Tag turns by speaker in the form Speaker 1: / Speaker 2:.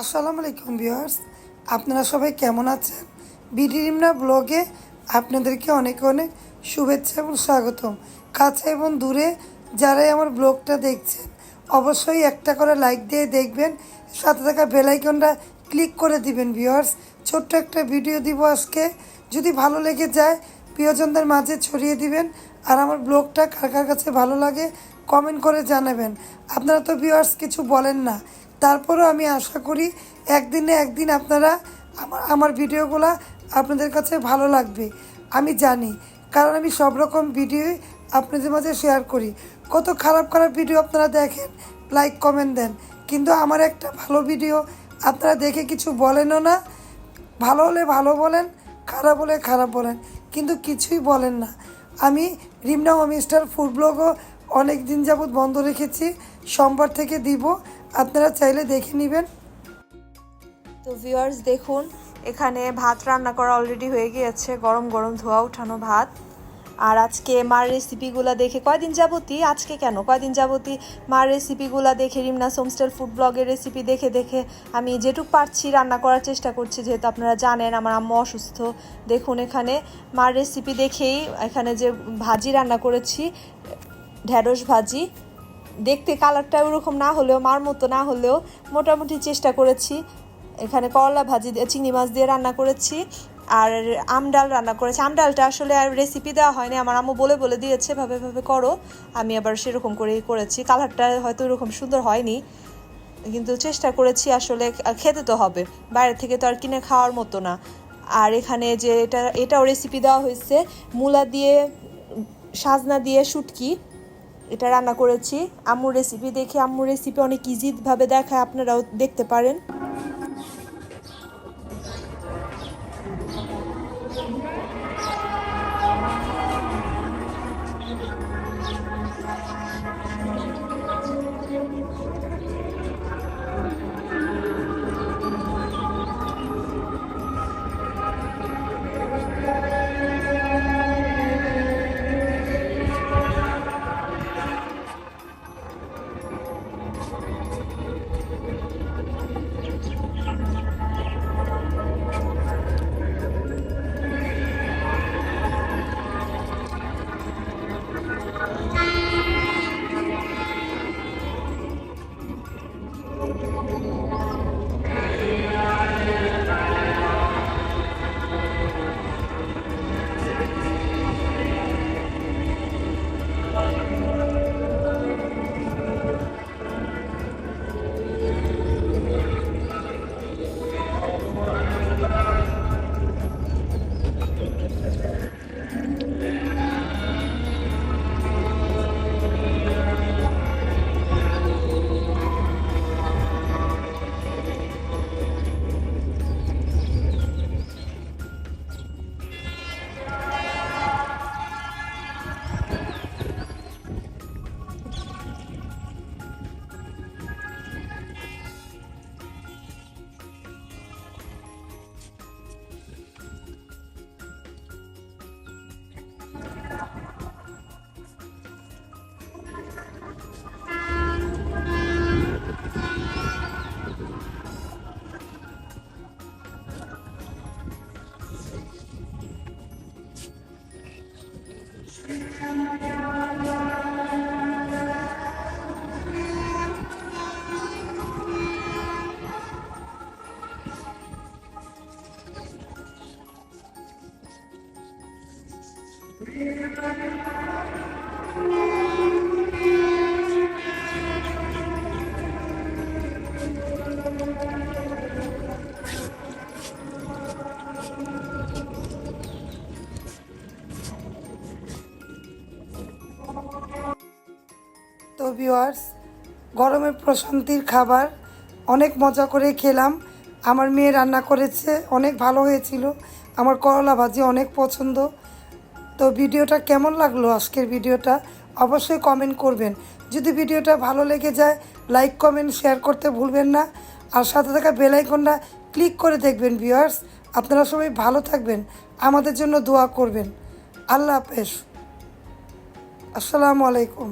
Speaker 1: আসসালামু আলাইকুম ভিউয়ার্স, আপনারা সবাই কেমন আছেন? বিডি রিমনা ব্লগে আপনাদেরকে অনেক অনেক শুভেচ্ছা এবং স্বাগতম। কাছে এবং দূরে যারাই আমার ব্লগটা দেখছেন, অবশ্যই একটা করে লাইক দিয়ে দেখবেন, সাথে থাকা বেলাইকনটা ক্লিক করে দিবেন ভিউয়ার্স। ছোট্ট একটা ভিডিও দিব আজকে। যদি ভালো লেগে যায়, প্রিয়জনদের মাঝে ছড়িয়ে দিবেন। আর আমার ব্লগটা কার কার কাছে ভালো লাগে, কমেন্ট করে জানাবেন। আপনারা তো ভিউয়ার্স কিছু বলেন না। তারপরও আমি আশা করি একদিনে একদিন আপনারা আমার আমার ভিডিওগুলো আপনাদের কাছে ভালো লাগবে। আমি জানি, কারণ আমি সব রকম ভিডিও আপনাদের মাঝে শেয়ার করি। কত খারাপ খারাপ ভিডিও আপনারা দেখেন লাইক কমেন্ট দেন। কিন্তু আমার একটা ভালো ভিডিও আপনারা দেখে কিছু বলেনও না। ভালো হলে ভালো বলেন, খারাপ হলে খারাপ বলেন, কিন্তু কিছুই বলেন না। আমি রিমনা হোমস্টার ফুড ব্লগও অনেক দিন যাবৎ বন্ধ রেখেছি, সোমবার থেকে দিব। আপনারা চাইলে দেখে নেবেন।
Speaker 2: তো ভিউয়ার্স দেখুন, এখানে ভাত রান্না করা অলরেডি হয়ে গিয়েছে। গরম গরম ধোয়া উঠানো ভাত। আর আজকে মার রেসিপিগুলো দেখে, কয়দিন যাবতই আজকে কেন? কয়দিন যাবতই মার রেসিপিগুলো দেখে, রিমনা সোমস্টার ফুড ব্লগের রেসিপি দেখে দেখে আমি যেটুক পারছি রান্না করার চেষ্টা করছি। যেহেতু আপনারা জানেন, আমার আম্মু অসুস্থ। দেখুন এখানে মার রেসিপি দেখেই এখানে যে ভাজি রান্না করেছি ঢ্যাঁড়স ভাজি দেখতে কালারটা ওরকম না হলেও, মার মতো না হলেও মোটামুটি চেষ্টা করেছি। এখানে করলা ভাজি চিংড়ি মাছ দিয়ে রান্না করেছি আর আমডাল রান্না করেছি। আমডালটা আসলে আর রেসিপি দেওয়া হয়নি, আমার আম্মু বলে বলে দিয়েছে, ভাবে ভাবে করো। আমি আবার সেরকম করেই করেছি। কালারটা হয়তো ওরকম সুন্দর হয়নি, কিন্তু চেষ্টা করেছি আসলে খেতে তো হবে। বাইরে থেকে তো আর কিনে খাওয়ার মতো না। আর এখানে যে এটা, এটাও রেসিপি দেওয়া হয়েছে, মূলা দিয়ে, সাজনা দিয়ে শুটকি। এটা রান্না করেছি। আম্মুর রেসিপি দেখে আম্মুর রেসিপি অনেক ইজিভাবে দেখায় আপনারাও দেখতে পারেন।
Speaker 1: thank you তো ভিউয়ার্স গরমের প্রশান্তির খাবার, অনেক মজা করে খেলাম। আমার মেয়ে রান্না করেছে, অনেক ভালো হয়েছিল। আমার করলা ভাজি অনেক পছন্দ। তো ভিডিওটা কেমন লাগল আজকের ভিডিওটা? অবশ্যই কমেন্ট করবেন। যদি ভিডিওটা ভালো লেগে যায় লাইক কমেন্ট শেয়ার করতে ভুলবেন না। আর সাথে থাকা বেলাইকনটা ক্লিক করে দেখবেন ভিউয়ার্স আপনারা সবাই ভালো থাকবেন, আমাদের জন্য দোয়া করবেন। আল্লাহ হাফেজ। আসসালামু আলাইকুম।